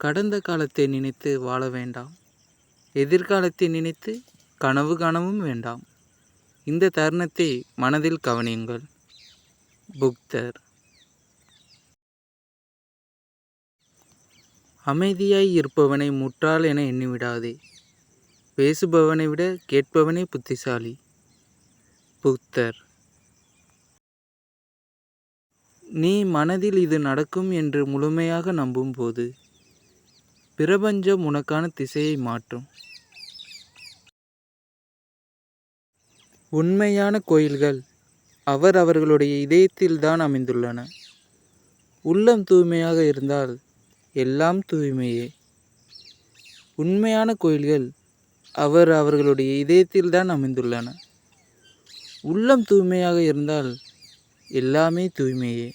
கடந்த காலத்தை நினைத்து வாழ வேண்டாம். எதிர்காலத்தை நினைத்து கனவு காணவும் வேண்டாம். இந்த தருணத்தை மனதில் கவனியுங்கள். புக்தர் அமைதியாய் இருப்பவனை முற்றால் என எண்ணிவிடாதே. பேசுபவனை விட கேட்பவனே புத்திசாலி. புத்தர். நீ மனதில் இது நடக்கும் என்று முழுமையாக நம்பும்போது பிரபஞ்சம் உனக்கான திசையை மாற்றும். உண்மையான கோயில்கள் அவர் அவர்களுடைய இதயத்தில்தான் அமைந்துள்ளன. உள்ளம் தூய்மையாக இருந்தால் எல்லாம் தூய்மையே. உண்மையான கோயில்கள் அவர் அவர்களுடைய இதயத்தில்தான் அமைந்துள்ளன. உள்ளம் தூய்மையாக இருந்தால் எல்லாமே தூய்மையே.